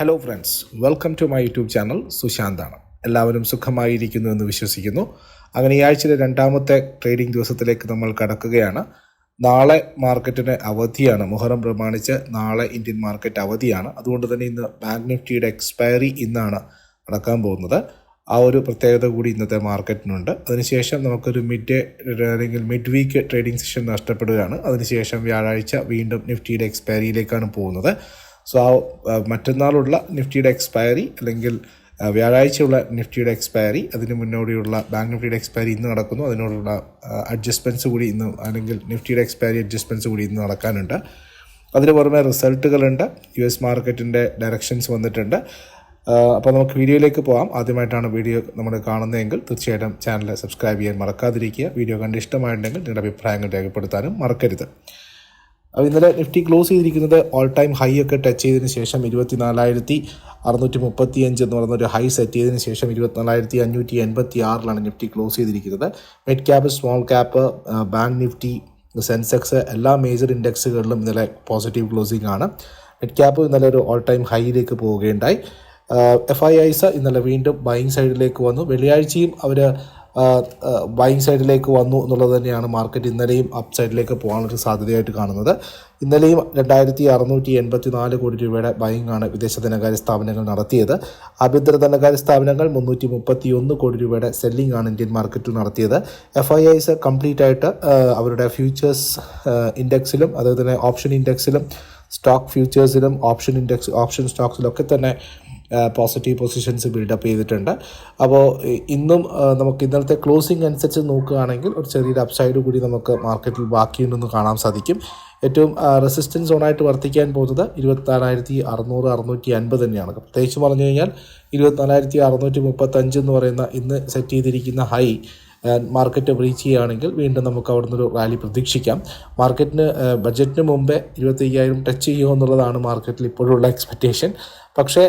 Hello friends welcome to my YouTube channel സുശാന്താണ്. എല്ലാവരും സുഖമായിരിക്കുന്നു എന്ന് വിശ്വസിക്കുന്നു. അങ്ങനെ ഈ ആഴ്ചയിലെ രണ്ടാമത്തെ ട്രേഡിംഗ് ദിവസത്തിലേക്ക് നമ്മൾ കടക്കുകയാണ്. നാളെ മാർക്കറ്റിന് അവധിയാണ്. മുഹറം പ്രമാണിച്ച് നാളെ ഇന്ത്യൻ മാർക്കറ്റ് അവധിയാണ്. അതുകൊണ്ട് തന്നെ ഇന്ന് ബാങ്ക് നിഫ്റ്റിയുടെ എക്സ്പയറി ഇന്നാണ് നടക്കാൻ പോകുന്നത്. ആ ഒരു പ്രത്യേകത കൂടി ഇന്നത്തെ മാർക്കറ്റിനുണ്ട്. അതിനുശേഷം നമുക്കൊരു മിഡ് അല്ലെങ്കിൽ മിഡ് വീക്ക് ട്രേഡിംഗ് സെഷൻ നഷ്ടപ്പെടുകയാണ്. അതിനുശേഷം വ്യാഴാഴ്ച വീണ്ടും നിഫ്റ്റിയുടെ എക്സ്പയറിയിലേക്കാണ് പോകുന്നത്. സോ ആ മറ്റന്നാളുള്ള നിഫ്റ്റിയുടെ എക്സ്പയറി അല്ലെങ്കിൽ വ്യാഴാഴ്ചയുള്ള നിഫ്റ്റിയുടെ എക്സ്പയറി അതിന് മുന്നോടിയുള്ള ബാങ്ക് നിഫ്റ്റിയുടെ എക്സ്പയറി ഇന്ന് നടക്കുന്നു. അതിനോടുള്ള അഡ്ജസ്റ്റ്മെന്റ്സ് കൂടി ഇന്ന് അല്ലെങ്കിൽ നിഫ്റ്റിയുടെ എക്സ്പയറി അഡ്ജസ്റ്റ്മെന്റ്സ് കൂടി ഇന്ന് നടക്കാനുണ്ട്. അതിന് പുറമെ റിസൾട്ടുകളുണ്ട്. യു എസ് മാർക്കറ്റിന്റെ ഡയറക്ഷൻസ് വന്നിട്ടുണ്ട്. അപ്പോൾ നമുക്ക് വീഡിയോയിലേക്ക് പോകാം ആദ്യമായിട്ടാണ് വീഡിയോ നമ്മൾ കാണുന്നതെങ്കിൽ തീർച്ചയായിട്ടും ചാനൽ സബ്സ്ക്രൈബ് ചെയ്യാൻ മറക്കാതിരിക്കുക. വീഡിയോ കണ്ട് ഇഷ്ടമായിട്ടുണ്ടെങ്കിൽ നിങ്ങളുടെ അഭിപ്രായങ്ങൾ രേഖപ്പെടുത്താനും മറക്കരുത്. ഇന്നലെ നിഫ്റ്റി ക്ലോസ് ചെയ്തിരിക്കുന്നത് ഓൾ ടൈം ഹൈ ഒക്കെ ടച്ച് ചെയ്തതിന് ശേഷം ഇരുപത്തിനാലായിരത്തി അറുന്നൂറ്റി മുപ്പത്തി അഞ്ച് എന്ന് പറയുന്ന ഒരു ഹൈ സെറ്റ് ചെയ്തതിന് ശേഷം ഇരുപത്തിനാലായിരത്തി അഞ്ഞൂറ്റി എൺപത്തി ആറിലാണ് നിഫ്റ്റി ക്ലോസ് ചെയ്തിരിക്കുന്നത്. Mid cap small cap bank Nifty Sensex എല്ലാ മേജർ ഇൻഡെക്സുകളിലും ഇന്നലെ പോസിറ്റീവ് ക്ലോസിംഗ് ആണ്. മിഡ് ക്യാപ്പ് ഇന്നലെ ഒരു ഓൾ ടൈം ഹൈയിലേക്ക് പോവുകയുണ്ടായി. എഫ് ഐ ഐസ് ഇന്നലെ വീണ്ടും ബൈങ് സൈഡിലേക്ക് വന്നു. വെള്ളിയാഴ്ചയും അവർ ബൈങ് സൈഡിലേക്ക് വന്നു എന്നുള്ളത് തന്നെയാണ് മാർക്കറ്റ് ഇന്നലെയും അപ് സൈഡിലേക്ക് പോകാനൊരു സാധ്യതയായിട്ട് കാണുന്നത്. ഇന്നലെയും രണ്ടായിരത്തി അറുന്നൂറ്റി എൺപത്തി നാല് കോടി രൂപയുടെ ബൈങ് ആണ് വിദേശ ധനകാര്യ സ്ഥാപനങ്ങൾ നടത്തിയത്. ആഭ്യന്തര ധനകാര്യ സ്ഥാപനങ്ങൾ മുന്നൂറ്റി മുപ്പത്തി ഒന്ന് കോടി രൂപയുടെ സെല്ലിംഗ് ആണ് ഇന്ത്യൻ മാർക്കറ്റിൽ നടത്തിയത്. എഫ് ഐ ഐസ് കംപ്ലീറ്റ് ആയിട്ട് അവരുടെ ഫ്യൂച്ചേഴ്സ് ഇൻഡെക്സിലും അതുപോലെ തന്നെ ഓപ്ഷൻ ഇൻഡെക്സിലും സ്റ്റോക്ക് ഫ്യൂച്ചേഴ്സിലും ഓപ്ഷൻ ഇൻഡെക്സ് ഓപ്ഷൻ സ്റ്റോക്സിലൊക്കെ തന്നെ പോസിറ്റീവ് പൊസിഷൻസ് ബിൽഡപ്പ് ചെയ്തിട്ടുണ്ട്. അപ്പോൾ ഇന്നും നമുക്ക് ഇന്നലത്തെ ക്ലോസിംഗ് അനുസരിച്ച് നോക്കുകയാണെങ്കിൽ ഒരു ചെറിയൊരു അപ്സൈഡ് കൂടി നമുക്ക് മാർക്കറ്റിൽ ബാക്കിയുണ്ടെന്ന് കാണാൻ സാധിക്കും. ഏറ്റവും റെസിസ്റ്റൻസ് സോണായിട്ട് വർത്തിക്കാൻ പോകുന്നത് ഇരുപത്തിനാലായിരത്തി അറുന്നൂറ് അറുന്നൂറ്റി അൻപത് തന്നെയാണ് പ്രത്യേകിച്ച് പറഞ്ഞു കഴിഞ്ഞാൽ ഇരുപത്തിനാലായിരത്തി അറുന്നൂറ്റി മുപ്പത്തഞ്ച് എന്ന് പറയുന്ന ഇന്ന് സെറ്റ് ചെയ്തിരിക്കുന്ന ഹൈ മാർക്കറ്റ് ബ്രീച്ച് ചെയ്യുകയാണെങ്കിൽ വീണ്ടും നമുക്ക് അവിടുന്ന് ഒരു റാലി പ്രതീക്ഷിക്കാം. മാർക്കറ്റിന് ബഡ്ജറ്റിന് മുമ്പേ ഇരുപത്തി അയ്യായിരം ടച്ച് ചെയ്യുമോ എന്നുള്ളതാണ് മാർക്കറ്റിൽ ഇപ്പോഴുള്ള എക്സ്പെക്റ്റേഷൻ പക്ഷേ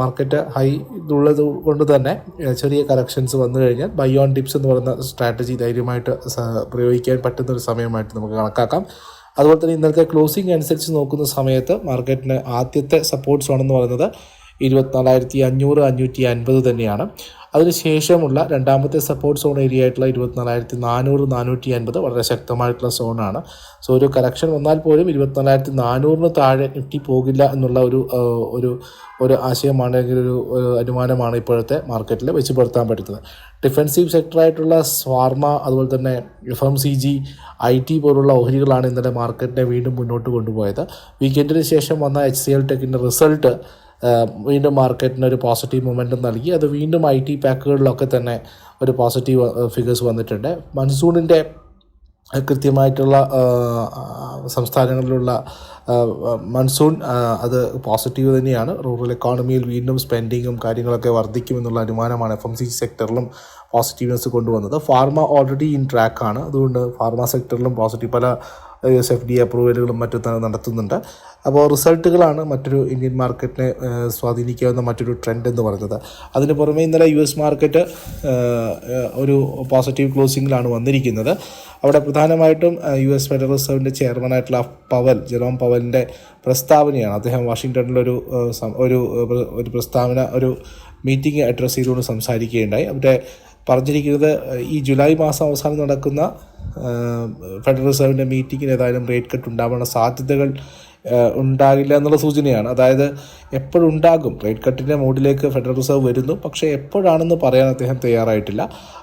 മാർക്കറ്റ് ഹൈ ഉള്ളത് കൊണ്ട് തന്നെ ചെറിയ കറക്ഷൻസ് വന്നു കഴിഞ്ഞാൽ ബൈ ഓൺ ടിപ്സ് എന്ന് പറയുന്ന സ്ട്രാറ്റജി ധൈര്യമായിട്ട് പ്രയോഗിക്കാൻ പറ്റുന്ന ഒരു സമയമായിട്ട് നമുക്ക് കണക്കാക്കാം. അതുപോലെ തന്നെ ഇന്നലത്തെ ക്ലോസിംഗ് അനുസരിച്ച് നോക്കുന്ന സമയത്ത് മാർക്കറ്റിന് ആദ്യത്തെ സപ്പോർട്ട് സോൺ എന്ന് പറയുന്നത് ഇരുപത്തിനാലായിരത്തി അഞ്ഞൂറ് അഞ്ഞൂറ്റി അൻപത് തന്നെയാണ്. അതിനുശേഷമുള്ള രണ്ടാമത്തെ സപ്പോർട്ട് സോൺ ഏരിയ ആയിട്ടുള്ള ഇരുപത്തിനാലായിരത്തി നാനൂറ് നാനൂറ്റി അൻപത് വളരെ ശക്തമായിട്ടുള്ള സോണാണ് സോ ഒരു കറക്ഷൻ വന്നാൽ പോലും ഇരുപത്തിനാലായിരത്തി നാനൂറിന് താഴെ നിഫ്റ്റി പോകില്ല എന്നുള്ള ഒരു ഒരു ഒരു ആശയമാണ് അല്ലെങ്കിൽ ഒരു അനുമാനമാണ് ഇപ്പോഴത്തെ മാർക്കറ്റിൽ വെച്ച് പുലർത്താൻ പറ്റുന്നത്. ഡിഫെൻസീവ് സെക്ടറായിട്ടുള്ള സ്വാർമ അതുപോലെ തന്നെ F M C G I T പോലുള്ള ഓഹരികളാണ് ഇന്നലെ മാർക്കറ്റിനെ വീണ്ടും മുന്നോട്ട് കൊണ്ടുപോയത്. വീക്കെൻഡിന് ശേഷം വന്ന എച്ച് സി എൽ ടെക്കിന്റെ റിസൾട്ട് വീണ്ടും മാർക്കറ്റിന് ഒരു പോസിറ്റീവ് മൊമെന്റം നൽകി. അത് വീണ്ടും ഐ ടി പാക്കുകളിലൊക്കെ തന്നെ ഒരു പോസിറ്റീവ് ഫിഗേഴ്സ് വന്നിട്ടുണ്ട്. മൺസൂണിന്റെ കൃത്യമായിട്ടുള്ള സംസ്ഥാനങ്ങളിലുള്ള മൺസൂൺ അത് പോസിറ്റീവ് തന്നെയാണ്. റൂറൽ എക്കോണമിയിൽ വീണ്ടും സ്പെൻഡിങ്ങും കാര്യങ്ങളൊക്കെ വർദ്ധിക്കുമെന്നുള്ള അനുമാനമാണ് എഫ് എം സി സെക്ടറിലും പോസിറ്റീവ്നെസ് കൊണ്ടുവന്നത്. ഫാർമ ഓൾറെഡി ഇൻ ട്രാക്കാണ് അതുകൊണ്ട് ഫാർമ സെക്ടറിലും പോസിറ്റീവ് പല എസ് എഫ് ഡി അപ്രൂവലുകളും മറ്റും തന്നെ നടത്തുന്നുണ്ട്. അപ്പോൾ റിസൾട്ടുകളാണ് മറ്റൊരു ഇന്ത്യൻ മാർക്കറ്റിനെ സ്വാധീനിക്കാവുന്ന മറ്റൊരു ട്രെൻഡ് എന്ന് പറയുന്നത്. അതിന് പുറമെ ഇന്നലെ യു എസ് മാർക്കറ്റ് ഒരു പോസിറ്റീവ് ക്ലോസിങ്ങിലാണ് വന്നിരിക്കുന്നത്. അവിടെ പ്രധാനമായിട്ടും യു എസ് ഫെഡറൽ റിസർവിന്റെ ചെയർമാനായിട്ടുള്ള പവൽ ജെറോം പവലിന്റെ പ്രസ്താവനയാണ്. അദ്ദേഹം വാഷിങ്ടണിലൊരു ഒരു ഒരു പ്രസ്താവന ഒരു മീറ്റിംഗ് അഡ്രസ്സ് ചെയ്തുകൊണ്ട് സംസാരിക്കുകയുണ്ടായി. അവിടെ പറഞ്ഞിരിക്കുന്നത് ഈ ജൂലൈ മാസം അവസാനം നടക്കുന്ന ഫെഡറൽ റിസർവിന്റെ മീറ്റിങ്ങിന് ഏതായാലും റേറ്റ് കട്ട് ഉണ്ടാവാനുള്ള സാധ്യതകൾ ഉണ്ടാകില്ല എന്നുള്ള സൂചനയാണ്. അതായത് എപ്പോഴുണ്ടാകും റേറ്റ് കട്ടിന്റെ മൂഡിലേക്ക് ഫെഡറൽ റിസർവ് വരുന്നു. പക്ഷേ എപ്പോഴാണെന്ന് പറയാൻ അദ്ദേഹം തയ്യാറായിട്ടില്ല.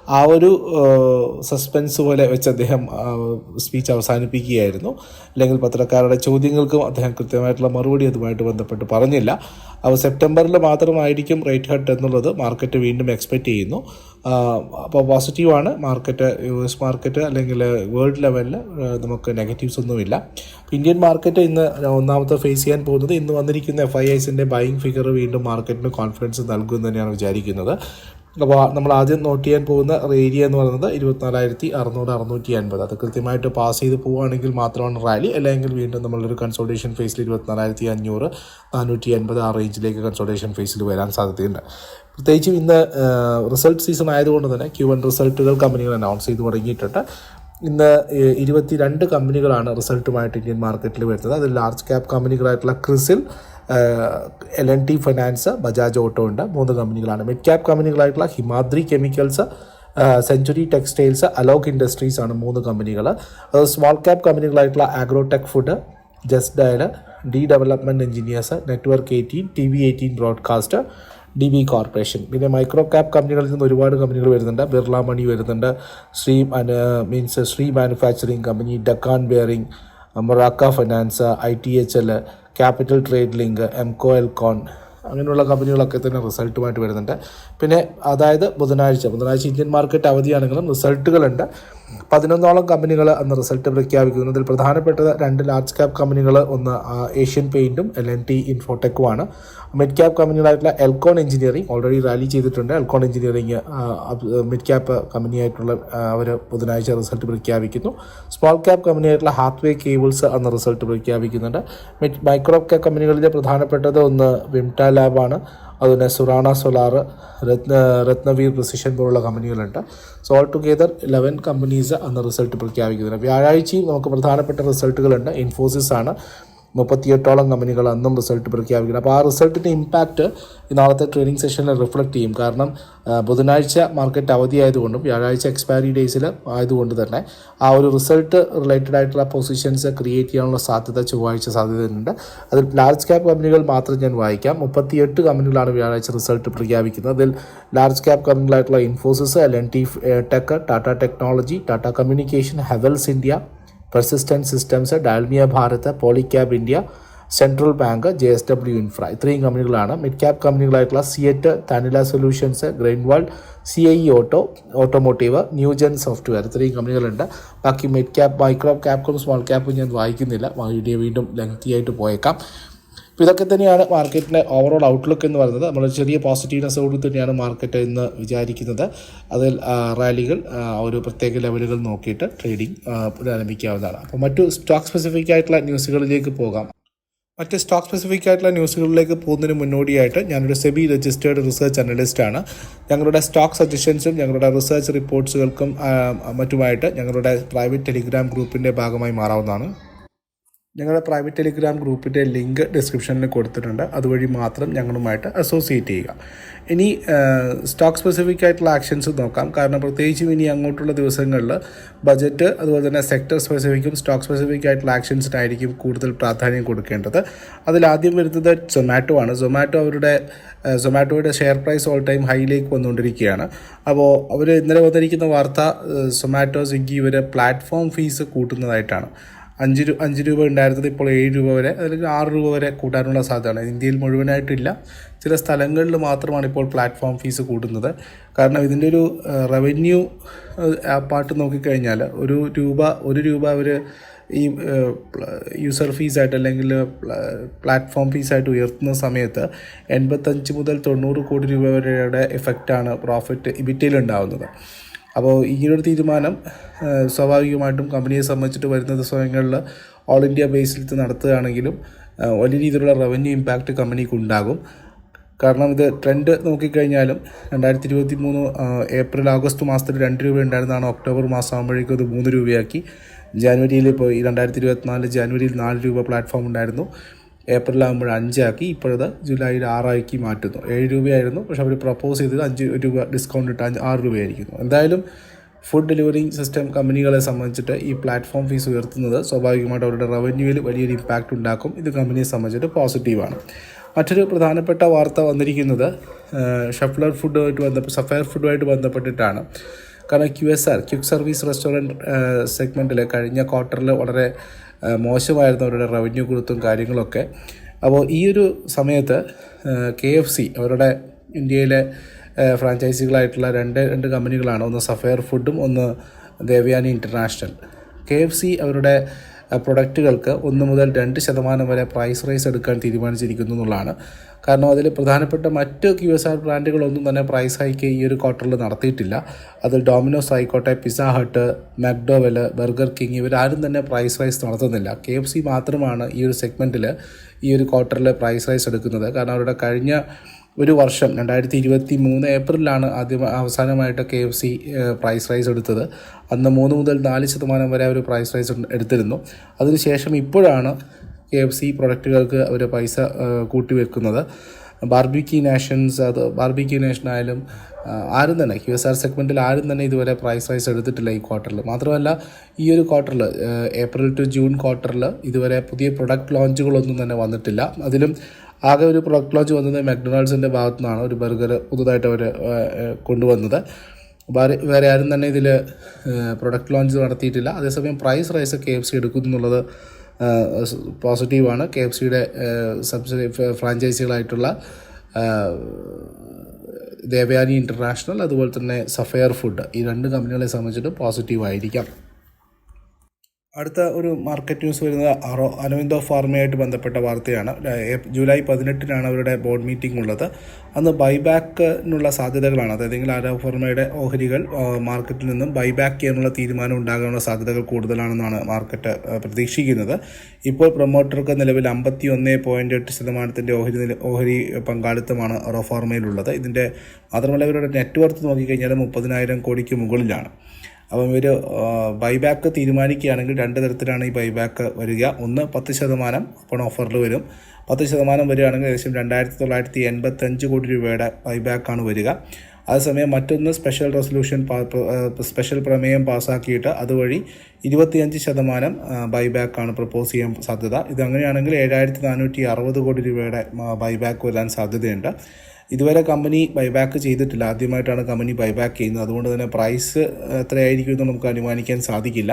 ആ ഒരു സസ്പെൻസ് പോലെ വെച്ച് അദ്ദേഹം സ്പീച്ച് അവസാനിപ്പിക്കുകയായിരുന്നു. അല്ലെങ്കിൽ പത്രക്കാരുടെ ചോദ്യങ്ങൾക്കും അദ്ദേഹം കൃത്യമായിട്ടുള്ള മറുപടി അതുമായിട്ട് ബന്ധപ്പെട്ട് പറഞ്ഞില്ല. അപ്പോൾ സെപ്റ്റംബറിൽ മാത്രമായിരിക്കും റേറ്റ് കട്ട് എന്നുള്ളത് മാർക്കറ്റ് വീണ്ടും എക്സ്പെക്റ്റ് ചെയ്യുന്നു. അപ്പോൾ പോസിറ്റീവാണ് മാർക്കറ്റ് യു എസ് മാർക്കറ്റ് അല്ലെങ്കിൽ വേൾഡ് ലെവലിൽ നമുക്ക് നെഗറ്റീവ്സ് ഒന്നുമില്ല. ഇന്ത്യൻ മാർക്കറ്റ് ഇന്ന് ഒന്നാമത്തെ ഫേസ് ചെയ്യാൻ പോകുന്നത് ഇന്ന് വന്നിരിക്കുന്ന എഫ് ഐ ഐസിന്റെ ബൈങ് ഫിഗർ വീണ്ടും മാർക്കറ്റിന് കോൺഫിഡൻസ് നൽകുമെന്ന് തന്നെയാണ് വിചാരിക്കുന്നത്. നമ്മൾ ആദ്യം നോട്ട് ചെയ്യാൻ പോകുന്ന ഏരിയ എന്ന് പറയുന്നത് ഇരുപത്തിനാലായിരത്തി അറുന്നൂറ് അറുന്നൂറ്റി അൻപത്. അത് കൃത്യമായിട്ട് പാസ് ചെയ്ത് പോവുകയാണെങ്കിൽ മാത്രമാണ് റാലി അല്ലെങ്കിൽ വീണ്ടും നമ്മളൊരു കൺസോൾട്ടേഷൻ ഫേസിൽ ഇരുപത്തിനാലായിരത്തി അഞ്ഞൂറ് നാനൂറ്റി അൻപത് ആ റേഞ്ചിലേക്ക് കൺസോൾട്ടേഷൻ ഫേസിൽ വരാൻ സാധ്യതയുണ്ട്. പ്രത്യേകിച്ചും ഇന്ന് റിസൾട്ട് സീസൺ ആയതുകൊണ്ട് തന്നെ ക്യൂ വൺ റിസൾട്ടുകൾ കമ്പനികൾ അനൗൺസ് ചെയ്ത് തുടങ്ങിയിട്ടുണ്ട്. ഇന്ന് ഇരുപത്തി രണ്ട് കമ്പനികളാണ് റിസൾട്ടുമായിട്ട് ഇന്ത്യൻ മാർക്കറ്റിൽ വരുന്നത്. അത് large cap കമ്പനികളായിട്ടുള്ള Crisil L N T finance Bajaj auto ഉണ്ട്. മൂന്ന് കമ്പനികളാണ്. Mid cap കമ്പനികളായിട്ടുള്ള Himadri chemicals century textiles Alok industries ആണ് മൂന്ന് കമ്പനികൾ small cap കമ്പനികളായിട്ടുള്ള agrotech food just dial D development engineers network eighteen T V eighteen broadcast D B corporation പിന്നെ micro cap കമ്പനികളിൽ നിന്ന് ഒരുപാട് കമ്പനികൾ വരുന്നുണ്ട്. ബിർള മണി വരുന്നുണ്ട്. Shree means Shree manufacturing company Deccan bearing മൊറാക്ക finance I T H L capital trade link Emco Elecon അങ്ങനെയുള്ള കമ്പനികളൊക്കെ തന്നെ റിസൾട്ടുമായിട്ട് വരുന്നുണ്ട്. പിന്നെ അതായത് ബുധനാഴ്ച ബുധനാഴ്ച ഇന്ത്യൻ മാർക്കറ്റ് അവധിയാണെങ്കിലും റിസൾട്ടുകളുണ്ട്. പതിനൊന്നോളം കമ്പനികൾ അന്ന് റിസൾട്ട് പ്രഖ്യാപിക്കുന്നു. അതിൽ പ്രധാനപ്പെട്ട രണ്ട് ലാർജ് ക്യാപ് കമ്പനികൾ ഒന്ന് ഏഷ്യൻ പെയിന്റും എൽ എൻ ടി ഇൻഫോടെക്കുമാണ് മിഡ് ക്യാപ് കമ്പനികളായിട്ടുള്ള എൽക്കോൺ എഞ്ചിനീയറിംഗ് ഓൾറെഡി റാലി ചെയ്തിട്ടുണ്ട്. എൽക്കോൺ എഞ്ചിനീയറിംഗ് മിഡ് ക്യാപ്പ് കമ്പനിയായിട്ടുള്ള അവർ ബുധനാഴ്ച റിസൾട്ട് പ്രഖ്യാപിക്കുന്നു. സ്മോൾ ക്യാപ് കമ്പനിയായിട്ടുള്ള ഹാത്വേ കേബിൾസ് അന്ന് റിസൾട്ട് പ്രഖ്യാപിക്കുന്നുണ്ട്. മിഡ് മൈക്രോ ക്യാപ് കമ്പനികളിലെ പ്രധാനപ്പെട്ടത് ഒന്ന് വിംട ലാബാണ് അതുപോലെ സുറാണ സോളാർ രത്ന രത്നവീർ പ്രസിഷൻ പോലുള്ള കമ്പനികളുണ്ട്. So all together eleven companies അന്ന് റിസൾട്ട് പ്രഖ്യാപിക്കുന്നുണ്ട് വ്യാഴാഴ്ചയും നമുക്ക് പ്രധാനപ്പെട്ട റിസൾട്ടുകളുണ്ട് ഇൻഫോസിസ് ആണ്. മുപ്പത്തിയെട്ടോളം കമ്പനികൾ അന്നും റിസൾട്ട് പ്രഖ്യാപിക്കുന്നത് അപ്പോൾ ആ റിസൾട്ടിന്റെ ഇമ്പാക്റ്റ് നാളത്തെ ട്രേഡിംഗ് സെഷനിൽ റിഫ്ലക്റ്റ് ചെയ്യും. കാരണം ബുധനാഴ്ച മാർക്കറ്റ് അവധി ആയതുകൊണ്ടും വ്യാഴാഴ്ച എക്സ്പയറി ഡേയ്സിൽ ആയതുകൊണ്ട് തന്നെ ആ ഒരു റിസൾട്ട് റിലേറ്റഡ് ആയിട്ടുള്ള പൊസിഷൻസ് ക്രിയേറ്റ് ചെയ്യാനുള്ള സാധ്യത ചൊവ്വാഴ്ച സാധ്യതയുണ്ട്. അതിൽ ലാർജ് ക്യാപ് കമ്പനികൾ മാത്രം ഞാൻ വായിക്കാം. മുപ്പത്തിയെട്ട് കമ്പനികളാണ് വ്യാഴാഴ്ച റിസൾട്ട് പ്രഖ്യാപിക്കുന്നത്. അതിൽ large cap കമ്പനികളായിട്ടുള്ള Infosys L N T tech Tata technology Tata communication Havells India persistent systems Dalmia Bharat Polycab India central bank J S W infra ഇത്രയും കമ്പനികളാണ്. മിഡ് ക്യാപ് കമ്പനികളായിട്ടുള്ള SEAT Tanla solutions ഗ്രെയിൻവാൾഡ് C I auto automotive Newgen software ഇത്രയും കമ്പനികളുണ്ട്. ബാക്കി mid cap micro ക്യാപ്പും small ക്യാപ്പും ഞാൻ വായിക്കുന്നില്ല. വീഡിയോ വീണ്ടും ലെങ്തി ആയിട്ട് പോയേക്കാം. അപ്പോൾ ഇതൊക്കെ തന്നെയാണ് മാർക്കറ്റിന്റെ ഓവറോൾ ഔട്ട്ലുക്ക് എന്ന് പറയുന്നത്. നമ്മൾ ചെറിയ പോസിറ്റീവ്നെസ്സോട് തന്നെയാണ് മാർക്കറ്റ് എന്ന് വിചാരിക്കുന്നത്. അതിൽ റാലികൾ ഒരു പ്രത്യേക ലെവലുകൾ നോക്കിയിട്ട് ട്രേഡിംഗ് പുനരാരംഭിക്കാവുന്നതാണ് അപ്പോൾ മറ്റു സ്റ്റോക്ക് സ്പെസിഫിക് ആയിട്ടുള്ള ന്യൂസുകളിലേക്ക് പോകാം. മറ്റ് സ്റ്റോക്ക് സ്പെസിഫിക് ആയിട്ടുള്ള ന്യൂസുകളിലേക്ക് പോകുന്നതിന് മുന്നോടിയായിട്ട് ഞാനൊരു സെബി രജിസ്റ്റേർഡ് റിസർച്ച് അനലിസ്റ്റാണ് ഞങ്ങളുടെ സ്റ്റോക്ക് സജഷൻസും ഞങ്ങളുടെ റിസർച്ച് റിപ്പോർട്ട്സുകൾക്കും മറ്റുമായിട്ട് ഞങ്ങളുടെ പ്രൈവറ്റ് ടെലിഗ്രാം ഗ്രൂപ്പിന്റെ ഭാഗമായി മാറാവുന്നതാണ്. ഞങ്ങളുടെ പ്രൈവറ്റ് ടെലിഗ്രാം ഗ്രൂപ്പിന്റെ ലിങ്ക് ഡിസ്ക്രിപ്ഷനിൽ കൊടുത്തിട്ടുണ്ട്. അതുവഴി മാത്രം ഞങ്ങളുമായിട്ട് അസോസിയേറ്റ് ചെയ്യുക. ഇനി സ്റ്റോക്ക് സ്പെസിഫിക് ആയിട്ടുള്ള ആക്ഷൻസ് നോക്കാം. കാരണം പ്രത്യേകിച്ചും ഇനി അങ്ങോട്ടുള്ള ദിവസങ്ങളിൽ ബജറ്റ് അതുപോലെ തന്നെ സെക്ടർ സ്പെസിഫിക്കും സ്റ്റോക്ക് സ്പെസിഫിക് ആയിട്ടുള്ള ആക്ഷൻസിനായിരിക്കും കൂടുതൽ പ്രാധാന്യം കൊടുക്കേണ്ടത്. അതിലാദ്യം വരുന്നത് സൊമാറ്റോ ആണ്. സൊമാറ്റോ അവരുടെ സൊമാറ്റോയുടെ ഷെയർ പ്രൈസ് ഓൾ ടൈം ഹൈയിലേക്ക് വന്നുകൊണ്ടിരിക്കുകയാണ്. അപ്പോൾ അവർ ഇന്നലെ വന്നിരിക്കുന്ന വാർത്ത സൊമാറ്റോ സ്വിഗ്ഗി ഇവർ പ്ലാറ്റ്ഫോം ഫീസ് കൂട്ടുന്നതായിട്ടാണ്. അഞ്ച് രൂപ അഞ്ച് രൂപ ഉണ്ടായിരുന്നത് ഇപ്പോൾ ഏഴ് രൂപ വരെ അല്ലെങ്കിൽ ആറ് രൂപ വരെ കൂട്ടാനുള്ള സാധ്യതയാണ്. ഇന്ത്യയിൽ മുഴുവനായിട്ടില്ല. ചില സ്ഥലങ്ങളിൽ മാത്രമാണ് ഇപ്പോൾ പ്ലാറ്റ്ഫോം ഫീസ് കൂടുന്നത്. കാരണം ഇതിന്റെ ഒരു റവന്യൂ പാട്ട് നോക്കിക്കഴിഞ്ഞാൽ ഒരു രൂപ ഒരു രൂപ അവർ ഈ യൂസർ ഫീസായിട്ട് അല്ലെങ്കിൽ പ്ലാറ്റ്ഫോം ഫീസായിട്ട് ഉയർത്തുന്ന സമയത്ത് എൺപത്തഞ്ച് മുതൽ തൊണ്ണൂറ് കോടി രൂപ വരെയുടെ എഫക്റ്റാണ് പ്രോഫിറ്റ് ഇബിറ്റയിൽ ഉണ്ടാകുന്നത് അപ്പോൾ ഈയൊരു തീരുമാനം സ്വാഭാവികമായിട്ടും കമ്പനിയെ സംബന്ധിച്ചിട്ട് വരുന്ന ദിവസങ്ങളിൽ ഓൾ ഇന്ത്യ ബേസിൽ നടത്തുകയാണെങ്കിലും വലിയ രീതിയിലുള്ള റവന്യൂ ഇമ്പാക്റ്റ് കമ്പനിക്ക് ഉണ്ടാകും. കാരണം ഇത് ട്രെൻഡ് നോക്കിക്കഴിഞ്ഞാലും രണ്ടായിരത്തി ഇരുപത്തി മൂന്ന് ഏപ്രിൽ ആഗസ്റ്റ് മാസത്തിൽ രണ്ട് രൂപ ഉണ്ടായിരുന്നതാണ്. ഒക്ടോബർ മാസം ആകുമ്പോഴേക്കും അത് മൂന്ന് രൂപയാക്കി. ജാനുവരിയിൽ ഇപ്പോൾ ഈ രണ്ടായിരത്തി ഇരുപത്തിനാല് ജാനുവരിയിൽ നാല് രൂപ പ്ലാറ്റ്ഫോം ഉണ്ടായിരുന്നു. ഏപ്രിൽ ആകുമ്പോൾ അഞ്ചാക്കി ഇപ്പോഴത് ജൂലൈയിൽ ആറാക്കി മാറ്റുന്നു. ഏഴ് രൂപയായിരുന്നു. പക്ഷെ അവർ പ്രപ്പോസ് ചെയ്തത് അഞ്ച് രൂപ ഡിസ്കൗണ്ട് ഇട്ട് അഞ്ച് ആറ് രൂപയായിരിക്കുന്നു. എന്തായാലും ഫുഡ് ഡെലിവറി സിസ്റ്റം കമ്പനികളെ സംബന്ധിച്ചിട്ട് ഈ പ്ലാറ്റ്ഫോം ഫീസ് ഉയർത്തുന്നത് സ്വാഭാവികമായിട്ട് അവരുടെ റവന്യൂവിൽ വലിയൊരു ഇമ്പാക്റ്റ് ഉണ്ടാക്കും. ഇത് കമ്പനിയെ സംബന്ധിച്ചിട്ട് പോസിറ്റീവാണ് മറ്റൊരു പ്രധാനപ്പെട്ട വാർത്ത വന്നിരിക്കുന്നത് ഷഫ്ലർ ഫുഡുമായിട്ട് ബന്ധപ്പെട്ട് സഫയർ ഫുഡുമായിട്ട് ബന്ധപ്പെട്ടിട്ടാണ്. കാരണം Q S R quick service restaurant സെഗ്മെന്റിൽ കഴിഞ്ഞ ക്വാർട്ടറിൽ വളരെ മോശമായിരുന്നു അവരുടെ റവന്യൂ ഗ്രോത്തും കാര്യങ്ങളൊക്കെ. അപ്പോൾ ഈ ഒരു സമയത്ത് കെ എഫ് സി അവരുടെ ഇന്ത്യയിലെ ഫ്രാഞ്ചൈസികളായിട്ടുള്ള രണ്ട് രണ്ട് കമ്പനികളാണ് ഒന്ന് സഫയർ ഫുഡും ഒന്ന് Devyani international K F C അവരുടെ പ്രൊഡക്റ്റുകൾക്ക് ഒന്ന് മുതൽ രണ്ട് ശതമാനം വരെ പ്രൈസ് റൈസ് എടുക്കാൻ തീരുമാനിച്ചിരിക്കുന്നു എന്നുള്ളതാണ്. കാരണം അതിൽ പ്രധാനപ്പെട്ട മറ്റ് ക്യു എസ് ആർ ബ്രാൻഡുകളൊന്നും തന്നെ പ്രൈസ് ഹൈക്ക് ഈ ഒരു ക്വാർട്ടറിൽ നടത്തിയിട്ടില്ല. അതിൽ ഡോമിനോസ് ആയിക്കോട്ടെ pizza hut McDowell burger king ഇവരാരും തന്നെ പ്രൈസ് റൈസ് നടത്തുന്നില്ല. കെ എഫ് സി മാത്രമാണ് ഈ ഒരു സെഗ്മെന്റിൽ ഈ ഒരു ക്വാർട്ടറിൽ പ്രൈസ് റൈസ് എടുക്കുന്നത്. കാരണം അവരുടെ കഴിഞ്ഞ ഒരു വർഷം രണ്ടായിരത്തി ഇരുപത്തി മൂന്ന് ഏപ്രിലാണ് ആദ്യം അവസാനമായിട്ട് K F C price rise എടുത്തത്. അന്ന് മൂന്ന് മുതൽ നാല് ശതമാനം വരെ അവർ പ്രൈസ് റൈസ് എടുത്തിരുന്നു. അതിനുശേഷം ഇപ്പോഴാണ് കെ എഫ് സി പ്രൊഡക്റ്റുകൾക്ക് അവർ പൈസ കൂട്ടി വെക്കുന്നത് ബാർബിക്യൂ നാഷൻസ് അത് ബാർബിക്യൂ നേഷൻ ആയാലും ആരും തന്നെ ക്യു എസ് ആർ സെഗ്മെന്റിൽ ആരും തന്നെ ഇതുവരെ പ്രൈസ് റൈസ് എടുത്തിട്ടില്ല ഈ ക്വാർട്ടറിൽ മാത്രമല്ല ഈ ഒരു ക്വാർട്ടറിൽ ഏപ്രിൽ ടു ജൂൺ ക്വാർട്ടറിൽ ഇതുവരെ പുതിയ പ്രൊഡക്റ്റ് ലോഞ്ചുകളൊന്നും തന്നെ വന്നിട്ടില്ല. അതിലും ആകെ ഒരു പ്രൊഡക്റ്റ് ലോഞ്ച് വന്നത് മെക്ഡൊണാൾഡ്സിന്റെ ഭാഗത്തു നിന്നാണ് ഒരു ബർഗർ പുതുതായിട്ട് അവർ കൊണ്ടുവന്നത്. വേറെ ആരും തന്നെ ഇതിൽ പ്രൊഡക്റ്റ് ലോഞ്ച് നടത്തിയിട്ടില്ല. അതേസമയം price rise K F C എടുക്കുന്നു എന്നുള്ളത് പോസിറ്റീവാണ്. കെ എഫ് സിയുടെ സബ്സിഡി ഫ്രാഞ്ചൈസികളായിട്ടുള്ള ദേവയാനി ഇന്റർനാഷണൽ അതുപോലെ തന്നെ സഫയർ ഫുഡ് ഈ രണ്ട് കമ്പനികളെ സംബന്ധിച്ചിട്ട് പോസിറ്റീവ് ആയിരിക്കാം അടുത്ത ഒരു മാർക്കറ്റ് ന്യൂസ് വരുന്നത് അറോ അരവിന്ദോ ഫാർമയായിട്ട് ബന്ധപ്പെട്ട വാർത്തയാണ്. ജൂലൈ പതിനെട്ടിനാണ് അവരുടെ ബോർഡ് മീറ്റിംഗ് ഉള്ളത്. അന്ന് ബൈബാക്കിനുള്ള സാധ്യതകളാണ്. അതായത് അരോ ഫാർമയുടെ ഓഹരികൾ മാർക്കറ്റിൽ നിന്നും ബൈബാക്ക് ചെയ്യാനുള്ള തീരുമാനം ഉണ്ടാകാനുള്ള സാധ്യതകൾ കൂടുതലാണെന്നാണ് മാർക്കറ്റ് പ്രതീക്ഷിക്കുന്നത്. ഇപ്പോൾ പ്രൊമോട്ടർക്ക് നിലവിൽ അമ്പത്തി ഒന്ന് പോയിന്റ് എട്ട് ശതമാനത്തിന്റെ ഓഹരി നില- ഓഹരി പങ്കാളിത്തമാണ് അറോ ഫാർമയിലുള്ളത്. ഇതിന്റെ മാത്രമല്ല ഇവരുടെ നെറ്റ്വർത്ത് നോക്കിക്കഴിഞ്ഞാൽ മുപ്പതിനായിരം കോടിക്ക് മുകളിലാണ്. അപ്പം ഇവർ ബൈബാക്ക് തീരുമാനിക്കുകയാണെങ്കിൽ രണ്ട് തരത്തിലാണ് ഈ ബൈബാക്ക് വരിക. ഒന്ന് പത്ത് ശതമാനം അപ്പോൾ ഓഫറിൽ വരും. പത്ത് ശതമാനം വരികയാണെങ്കിൽ ഏകദേശം രണ്ടായിരത്തി തൊള്ളായിരത്തി എൺപത്തഞ്ച് കോടി രൂപയുടെ ബൈബാക്കാണ് വരിക. അതേസമയം മറ്റൊന്ന് സ്പെഷ്യൽ റെസൊല്യൂഷൻ സ്പെഷ്യൽ പ്രമേയം പാസ്സാക്കിയിട്ട് അതുവഴി ഇരുപത്തിയഞ്ച് ശതമാനം ബൈബാക്കാണ് പ്രപ്പോസ് ചെയ്യാൻ സാധ്യത. ഇത് അങ്ങനെയാണെങ്കിൽ ഏഴായിരത്തി നാനൂറ്റി അറുപത് കോടി രൂപയുടെ ബൈബാക്ക് വരാൻ സാധ്യതയുണ്ട്. ഇതുവരെ കമ്പനി ബൈബാക്ക് ചെയ്തിട്ടില്ല. ആദ്യമായിട്ടാണ് കമ്പനി ബൈബാക്ക് ചെയ്യുന്നത്. അതുകൊണ്ട് തന്നെ പ്രൈസ് എത്രയായിരിക്കും എന്ന് നമുക്ക് അനുമാനിക്കാൻ സാധിക്കില്ല.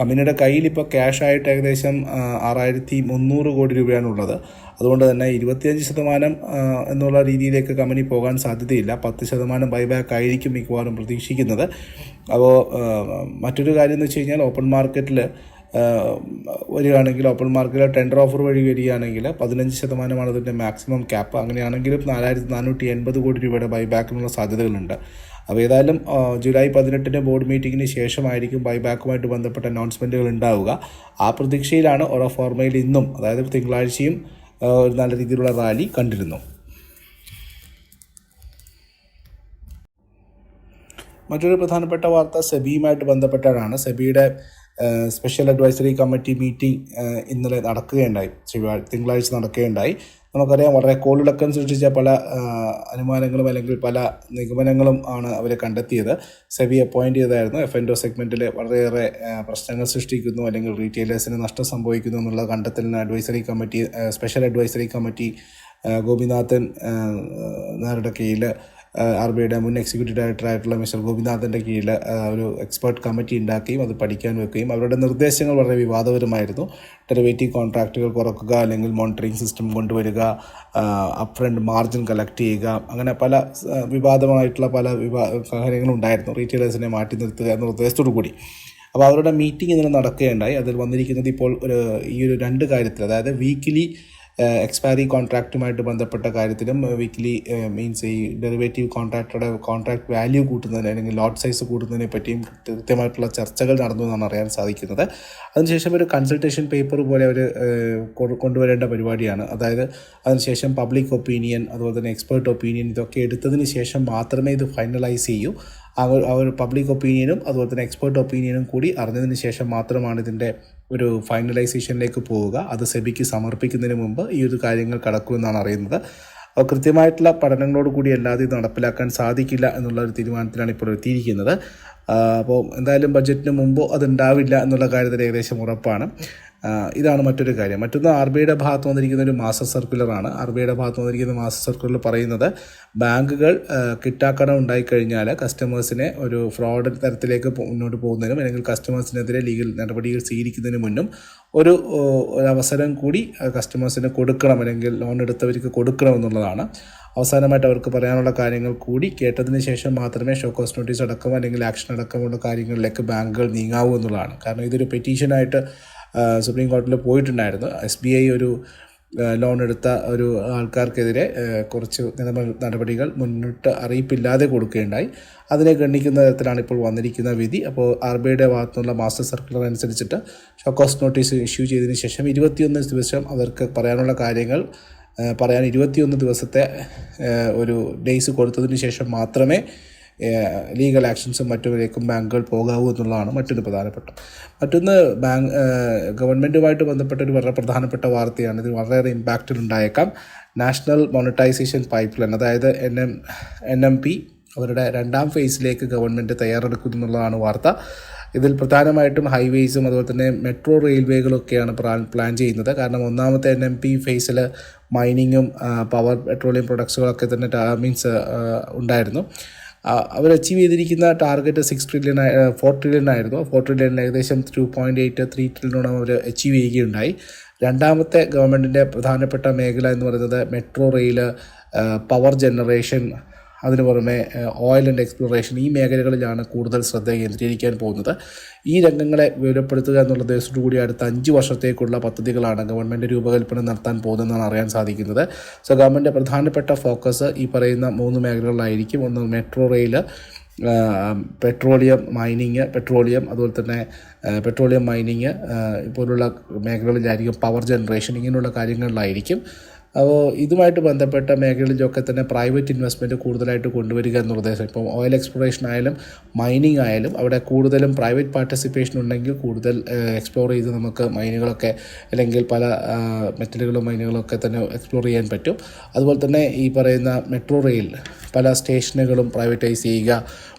കമ്പനിയുടെ കയ്യിൽ ഇപ്പോൾ ക്യാഷ് ആയിട്ട് ഏകദേശം ആറായിരത്തി മുന്നൂറ് കോടി രൂപയാണ് ഉള്ളത് അതുകൊണ്ട് തന്നെ ഇരുപത്തിയഞ്ച് ശതമാനം എന്നുള്ള രീതിയിലേക്ക് കമ്പനി പോകാൻ സാധ്യതയില്ല. പത്ത് ശതമാനം ബൈബാക്ക് ആയിരിക്കും മിക്കവാറും പ്രതീക്ഷിക്കുന്നത്. അപ്പോൾ മറ്റൊരു കാര്യം എന്ന് വെച്ച് കഴിഞ്ഞാൽ ഓപ്പൺ മാർക്കറ്റിൽ വരികയാണെങ്കിൽ ഓപ്പൺ മാർക്കറ്റിൽ ടെൻഡർ ഓഫർ വഴി വരികയാണെങ്കിൽ പതിനഞ്ച് ശതമാനമാണ് അതിന്റെ മാക്സിമം ക്യാപ്പ് അങ്ങനെയാണെങ്കിലും നാലായിരത്തി നാനൂറ്റി എൺപത് കോടി രൂപയുടെ ബൈബാക്കിനുള്ള സാധ്യതകളുണ്ട്. അപ്പോൾ ഏതായാലും ജൂലൈ പതിനെട്ടിന് ബോർഡ് മീറ്റിങ്ങിന് ശേഷമായിരിക്കും ബൈബാക്കുമായിട്ട് ബന്ധപ്പെട്ട അനൗൺസ്മെന്റുകൾ ഉണ്ടാവുക. ആ പ്രതീക്ഷയിലാണ് ഓരോ ഫോർമയിൽ ഇന്നും അതായത് തിങ്കളാഴ്ചയും ഒരു നല്ല രീതിയിലുള്ള റാലി കണ്ടിരുന്നു. മറ്റൊരു പ്രധാനപ്പെട്ട വാർത്ത സെബിയുമായിട്ട് ബന്ധപ്പെട്ടതാണ്. സെബിയുടെ സ്പെഷ്യൽ അഡ്വൈസറി കമ്മിറ്റി മീറ്റിംഗ് ഇന്നലെ നടക്കുകയുണ്ടായി. തിങ്കളാഴ്ച നടക്കുകയുണ്ടായി. നമുക്കറിയാം വളരെ കോളിളക്കം സൃഷ്ടിച്ച പല അനുമാനങ്ങളും അല്ലെങ്കിൽ പല നിഗമനങ്ങളും ആണ് അവർ കണ്ടെത്തിയത്. സെബി അപ്പോയിന്റ് ചെയ്തായിരുന്നു. എഫ് എൻഡോ സെഗ്മെന്റിൽ വളരെയേറെ പ്രശ്നങ്ങൾ സൃഷ്ടിക്കുന്നു അല്ലെങ്കിൽ റീറ്റെയിലേഴ്സിന് നഷ്ടം സംഭവിക്കുന്നു എന്നുള്ള കണ്ടെത്തലിന് advisory committee special advisory committee Gopinathan നേരുടെ കീഴിൽ ആർ ബി ഐയുടെ മുൻ എക്സിക്യൂട്ടീവ് ഡയറക്ടറായിട്ടുള്ള മിസ്റ്റർ ഗോപിനാഥന്റെ കീഴിൽ ഒരു എക്സ്പേർട്ട് കമ്മിറ്റി ഉണ്ടാക്കുകയും അത് പഠിക്കാൻ വെക്കുകയും അവരുടെ നിർദ്ദേശങ്ങൾ വളരെ വിവാദപരമായിരുന്നു. ഡെറിവേറ്റീവ് കോൺട്രാക്റ്റുകൾ കുറക്കുക അല്ലെങ്കിൽ മോണിറ്ററിംഗ് സിസ്റ്റം കൊണ്ടുവരിക അപ്രണ്ട് മാർജിൻ കളക്ട് ചെയ്യുക അങ്ങനെ പല വിവാദമായിട്ടുള്ള പല വിവാ കാര്യങ്ങളുണ്ടായിരുന്നു റീറ്റെയിലേഴ്സിനെ മാറ്റി നിർത്തുക എന്ന നിർദ്ദേശത്തോടു കൂടി. അപ്പോൾ അവരുടെ മീറ്റിംഗ് ഇന്നലെ നടക്കുകയുണ്ടായി. അതിൽ വന്നിരിക്കുന്നത് ഇപ്പോൾ ഒരു ഈ ഒരു രണ്ട് കാര്യത്തിൽ അതായത് വീക്കിലി എക്സ്പയറി കോൺട്രാക്റ്റുമായിട്ട് ബന്ധപ്പെട്ട കാര്യത്തിലും വീക്ക്ലി മീൻസ് ഈ ഡെറിവേറ്റീവ് കോൺട്രാക്റ്റുടെ കോൺട്രാക്ട് വാല്യൂ കൂട്ടുന്നതിന് അല്ലെങ്കിൽ ലോട്ട് സൈസ് കൂട്ടുന്നതിനെ പറ്റിയും കൃത്യമായിട്ടുള്ള ചർച്ചകൾ നടന്നു എന്നാണ് അറിയാൻ സാധിക്കുന്നത്. അതിനുശേഷം ഒരു കൺസൾട്ടേഷൻ പേപ്പർ പോലെ അവർ കൊണ്ടുവരേണ്ട പരിപാടിയാണ്. അതായത് അതിനുശേഷം പബ്ലിക് ഒപ്പീനിയൻ അതുപോലെ തന്നെ എക്സ്പേർട്ട് ഒപ്പീനിയൻ ഇതൊക്കെ എടുത്തതിന് ശേഷം മാത്രമേ ഇത് ഫൈനലൈസ് ചെയ്യൂ. അവർ അവർ പബ്ലിക് ഒപ്പീനിയനും അതുപോലെ തന്നെ എക്സ്പേർട്ട് ഒപ്പീനിയനും കൂടി അറിഞ്ഞതിന് ശേഷം മാത്രമാണ് ഇതിന്റെ ഒരു ഫൈനലൈസേഷനിലേക്ക് പോവുക. അത് സെബിക്ക് സമർപ്പിക്കുന്നതിന് മുമ്പ് ഈ ഒരു കാര്യങ്ങൾ കടക്കുമെന്നാണ് അറിയുന്നത്. അപ്പോൾ കൃത്യമായിട്ടുള്ള പഠനങ്ങളോട് കൂടി അല്ലാതെ ഇത് നടപ്പിലാക്കാൻ സാധിക്കില്ല എന്നുള്ള ഒരു തീരുമാനത്തിലാണ് ഇപ്പോൾ എത്തിയിരിക്കുന്നത്. അപ്പോൾ എന്തായാലും ബഡ്ജറ്റിന് മുമ്പോ അതുണ്ടാവില്ല എന്നുള്ള കാര്യത്തിൽ ഏകദേശം ഉറപ്പാണ്. ഇതാണ് മറ്റൊരു കാര്യം. മറ്റൊന്ന് ആർ ബി ഐയുടെ ഭാഗത്ത് വന്നിരിക്കുന്ന ഒരു മാസ്റ്റർ സർക്കുലറാണ് ആർ ബി ഐയുടെ ഭാഗത്ത് വന്നിരിക്കുന്ന മാസ്റ്റർ സർക്കുലർ പറയുന്നത് ബാങ്കുകൾ കിട്ടാക്കടം ഉണ്ടായിക്കഴിഞ്ഞാൽ കസ്റ്റമേഴ്സിനെ ഒരു ഫ്രോഡ് തരത്തിലേക്ക് മുന്നോട്ട് പോകുന്നതിനും അല്ലെങ്കിൽ കസ്റ്റമേഴ്സിനെതിരെ ലീഗൽ നടപടികൾ സ്വീകരിക്കുന്നതിന് മുന്നും ഒരു അവസരം കൂടി കസ്റ്റമേഴ്സിന് കൊടുക്കണം അല്ലെങ്കിൽ ലോൺ എടുത്തവർക്ക് കൊടുക്കണം എന്നുള്ളതാണ്. അവസാനമായിട്ട് അവർക്ക് പറയാനുള്ള കാര്യങ്ങൾ കൂടി കേട്ടതിന് ശേഷം മാത്രമേ ഷോ കോസ് നോട്ടീസ് അടക്കം അല്ലെങ്കിൽ ആക്ഷൻ അടക്കമുള്ള കാര്യങ്ങളിലേക്ക് ബാങ്കുകൾ നീങ്ങാവൂ എന്നുള്ളതാണ്. കാരണം ഇതൊരു പെറ്റീഷനായിട്ട് സുപ്രീം കോടതിയിൽ പോയിട്ടുണ്ടായിരുന്നു. എസ് ബി ഐ ഒരു ലോൺ എടുത്ത ഒരു ആൾക്കാർക്കെതിരെ കുറച്ച് നിയമ നടപടികൾ മുന്നിട്ട് അറിയിപ്പില്ലാതെ കൊടുക്കുകയുണ്ടായി. അതിനെ ഗണ്ണിക്കുന്ന തരത്തിലാണ് ഇപ്പോൾ വന്നിരിക്കുന്ന വിധി. അപ്പോൾ ആർ ബി ഐയുടെ ഭാഗത്തുനിന്നുള്ള മാസ്റ്റർ സർക്കുലർ അനുസരിച്ചിട്ട് ഷോക്കോസ് നോട്ടീസ് ഇഷ്യൂ ചെയ്തതിന് ശേഷം ഇരുപത്തിയൊന്ന് ദിവസം അവർക്ക് പറയാനുള്ള കാര്യങ്ങൾ പറയാൻ ഇരുപത്തിയൊന്ന് ദിവസത്തെ ഒരു ഡേയ്സ് കൊടുത്തതിന് ശേഷം മാത്രമേ ലീഗൽ ആക്ഷൻസും മറ്റുവരേക്കും ബാങ്കുകൾ പോകാവൂ എന്നുള്ളതാണ് മറ്റൊരു പ്രധാനപ്പെട്ട. മറ്റൊന്ന് ബാങ്ക് ഗവൺമെന്റുമായിട്ട് ബന്ധപ്പെട്ട ഒരു വളരെ പ്രധാനപ്പെട്ട വാർത്തയാണ്. ഇത് വളരെയേറെ ഇമ്പാക്റ്റിൽ ഉണ്ടായേക്കാം. നാഷണൽ മോണിറ്റൈസേഷൻ പൈപ്പ് ലൈൻ അതായത് N M N M P അവരുടെ രണ്ടാം ഫേസിലേക്ക് ഗവൺമെന്റ് തയ്യാറെടുക്കുന്നു എന്നുള്ളതാണ് വാർത്ത. ഇതിൽ പ്രധാനമായിട്ടും ഹൈവേസും അതുപോലെ തന്നെ മെട്രോ റെയിൽവേകളൊക്കെയാണ് പ്ലാൻ ചെയ്യുന്നത്. കാരണം ഒന്നാമത്തെ എൻ എം പി ഫേസിൽ മൈനിങ്ങും പവർ പെട്രോളിയം പ്രൊഡക്ട്സുകളൊക്കെ തന്നെ മീൻസ് ഉണ്ടായിരുന്നു. അവർ അച്ചീവ് ചെയ്തിരിക്കുന്ന target six trillion four trillion ആയിരുന്നു. ഫോർ ട്രില്യൺ ഏകദേശം ടു പോയിന്റ് എയ്റ്റ് ത്രീ ട്രില്യണോളം അവർ അച്ചീവ് ചെയ്യുകയുണ്ടായി. രണ്ടാമത്തെ ഗവൺമെന്റിന്റെ പ്രധാനപ്പെട്ട മേഖല എന്ന് പറയുന്നത് മെട്രോ റെയിൽ പവർ ജനറേഷൻ അതിന് പുറമെ ഓയിൽ ആൻഡ് എക്സ്പ്ലോറേഷൻ ഈ മേഖലകളിലാണ് കൂടുതൽ ശ്രദ്ധ കേന്ദ്രീകരിക്കാൻ പോകുന്നത്. ഈ രംഗങ്ങളെ വിവരപ്പെടുത്തുക എന്നുള്ള ഉദ്ദേശത്തോടു കൂടി അടുത്ത അഞ്ച് വർഷത്തേക്കുള്ള പദ്ധതികളാണ് ഗവൺമെന്റ് രൂപകൽപ്പന നടത്താൻ പോകുന്നതെന്നാണ് അറിയാൻ സാധിക്കുന്നത്. സോ ഗവൺമെന്റ് പ്രധാനപ്പെട്ട ഫോക്കസ് ഈ പറയുന്ന മൂന്ന് മേഖലകളിലായിരിക്കും. ഒന്ന് metro rail petroleum mining petroleum അതുപോലെ തന്നെ പെട്രോളിയം മൈനിങ് പോലുള്ള മേഖലകളിലായിരിക്കും പവർ ജനറേഷൻ ഇങ്ങനെയുള്ള കാര്യങ്ങളിലായിരിക്കും. അപ്പോൾ ഇതുമായിട്ട് ബന്ധപ്പെട്ട മേഖലയിലൊക്കെ തന്നെ പ്രൈവറ്റ് ഇൻവെസ്റ്റ്മെന്റ് കൂടുതലായിട്ട് കൊണ്ടുവരിക എന്ന ഉദ്ദേശം. ഇപ്പം ഓയിൽ എക്സ്പ്ലോറേഷൻ ആയാലും മൈനിങ് ആയാലും അവിടെ കൂടുതലും പ്രൈവറ്റ് പാർട്ടിസിപ്പേഷൻ ഉണ്ടെങ്കിൽ കൂടുതൽ എക്സ്പ്ലോർ ചെയ്ത് നമുക്ക് മൈനുകളൊക്കെ അല്ലെങ്കിൽ പല മെറ്റലുകളും മൈനുകളൊക്കെ തന്നെ എക്സ്പ്ലോർ ചെയ്യാൻ പറ്റും. അതുപോലെ തന്നെ ഈ പറയുന്ന മെട്രോ റെയിൽ പല സ്റ്റേഷനുകളും പ്രൈവറ്റൈസ് ചെയ്യുക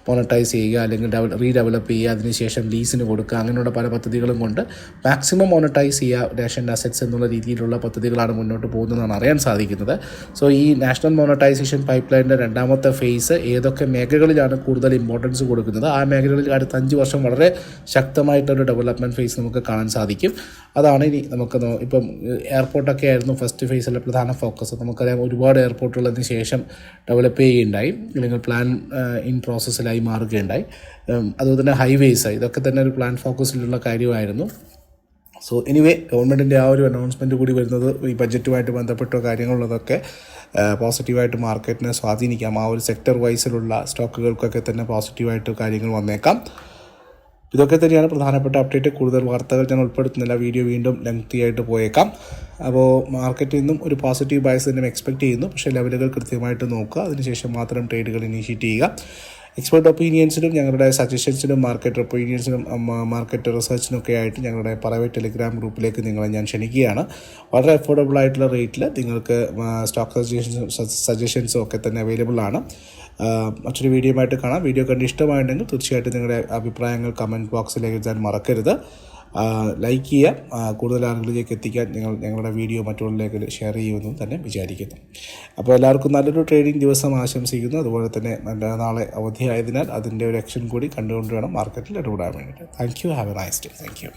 മോണറ്റൈസ് ചെയ്യുക അല്ലെങ്കിൽ റീഡെവലപ്പ് ചെയ്യുക അതിനുശേഷം ലീസിന് കൊടുക്കുക അങ്ങനെയുള്ള പല പദ്ധതികളും കൊണ്ട് മാക്സിമം മോണറ്റൈസ് ചെയ്യുക നാഷണൽ അസറ്റ്സ് എന്നുള്ള രീതിയിലുള്ള പദ്ധതികളാണ് മുന്നോട്ട് പോകുന്നതെന്നാണ് അറിയാൻ സാധിക്കുന്നത്. സോ ഈ നാഷണൽ മോണറ്റൈസേഷൻ പൈപ്പ് ലൈനിന്റെ രണ്ടാമത്തെ ഫേസ് ഏതൊക്കെ മേഖലകളിലാണ് കൂടുതൽ ഇമ്പോർട്ടൻസ് കൊടുക്കുന്നത് ആ മേഖലകളിൽ അടുത്ത അഞ്ച് വർഷം വളരെ ശക്തമായിട്ടൊരു ഡെവലപ്മെന്റ് ഫേസ് നമുക്ക് കാണാൻ സാധിക്കും. അതാണ് ഇനി നമുക്ക് ഇപ്പം എയർപോർട്ടൊക്കെ ആയിരുന്നു ഫസ്റ്റ് ഫേസിലെ പ്രധാന ഫോക്കസ് നമുക്കറിയാം ഒരുപാട് എയർപോർട്ടുകളതിന് ശേഷം ഡെവലപ്പ് ചെയ്യുകയുണ്ടായി. അല്ലെങ്കിൽ പ്ലാൻ ഇൻ പ്രോസസ്സിലായി മാറുകയുണ്ടായി. ഉം, അതുപോലെ തന്നെ ഹൈവേസ് ഇതൊക്കെ തന്നെ ഒരു പ്ലാൻ ഫോക്കസിലുള്ള കാര്യമായിരുന്നു. സോ എനിവേ ഗവൺമെന്റിന്റെ ആ ഒരു അനൗൺസ്മെന്റ് കൂടി വരുന്നത് ഈ ബഡ്ജറ്റുമായിട്ട് ബന്ധപ്പെട്ട കാര്യങ്ങളുള്ളതൊക്കെ പോസിറ്റീവായിട്ട് മാർക്കറ്റിനെ സ്വാധീനിക്കാം. ആ ഒരു സെക്ടർ വൈസിലുള്ള സ്റ്റോക്കുകൾക്കൊക്കെ തന്നെ പോസിറ്റീവായിട്ട് കാര്യങ്ങൾ വന്നേക്കാം. ഇതൊക്കെ തന്നെയാണ് പ്രധാനപ്പെട്ട അപ്ഡേറ്റ് കൂടുതൽ വാർത്തകൾ ഞാൻ ഉൾപ്പെടുത്തുന്നില്ല. വീഡിയോ വീണ്ടും ലെങ്തി ആയിട്ട് പോയേക്കാം. അപ്പോൾ മാർക്കറ്റിൽ നിന്നും ഒരു പോസിറ്റീവ് ബയസ് തന്നെ എക്സ്പെക്ട് ചെയ്യുന്നു. പക്ഷേ ലെവലുകൾ കൃത്യമായിട്ട് നോക്കുക. അതിനുശേഷം മാത്രം ട്രേഡുകൾ ഇനീഷ്യേറ്റ് ചെയ്യുക. എക്സ്പെർട്ട് ഒപ്പീനിയൻസിനും ഞങ്ങളുടെ സജഷൻസിനും മാർക്കറ്റ് ഒപ്പീനിയൻസിനും മാർക്കറ്റ് റിസർച്ചിനൊക്കെ ആയിട്ട് ഞങ്ങളുടെ പ്രൈവറ്റ് ടെലിഗ്രാം ഗ്രൂപ്പിലേക്ക് നിങ്ങളെ ഞാൻ ക്ഷണിക്കുകയാണ്. വളരെ അഫോർഡബിൾ ആയിട്ടുള്ള റേറ്റിൽ നിങ്ങൾക്ക് സ്റ്റോക്ക് സജഷൻസും സജഷൻസും ഒക്കെ തന്നെ അവൈലബിൾ ആണ്. മറ്റൊരു വീഡിയോ ആയിട്ട് കാണാം. വീഡിയോ കണ്ട് ഇഷ്ടമായിട്ടുണ്ടെങ്കിൽ തീർച്ചയായിട്ടും നിങ്ങളുടെ അഭിപ്രായങ്ങൾ കമന്റ് ബോക്സിലേക്ക് എഴുതാൻ മറക്കരുത്. ലൈക്ക് ചെയ്യുക. കൂടുതൽ ആളുകളിലേക്ക് എത്തിക്കാൻ നിങ്ങൾ ഞങ്ങളുടെ വീഡിയോ മറ്റുള്ളവരിലേക്ക് ഷെയർ ചെയ്യുമെന്നും തന്നെ വിചാരിക്കുന്നു. അപ്പോൾ എല്ലാവർക്കും നല്ലൊരു ട്രേഡിംഗ് ദിവസം ആശംസിക്കുന്നു. അതുപോലെ തന്നെ നല്ല നാളെ അവധിയായതിനാൽ അതിന്റെ ഒരു ആക്ഷൻ കൂടി കണ്ടുകൊണ്ട് വേണം മാർക്കറ്റിൽ ഇടപെടാൻ വേണ്ടിയിട്ട്. Thank you have a nice day thank you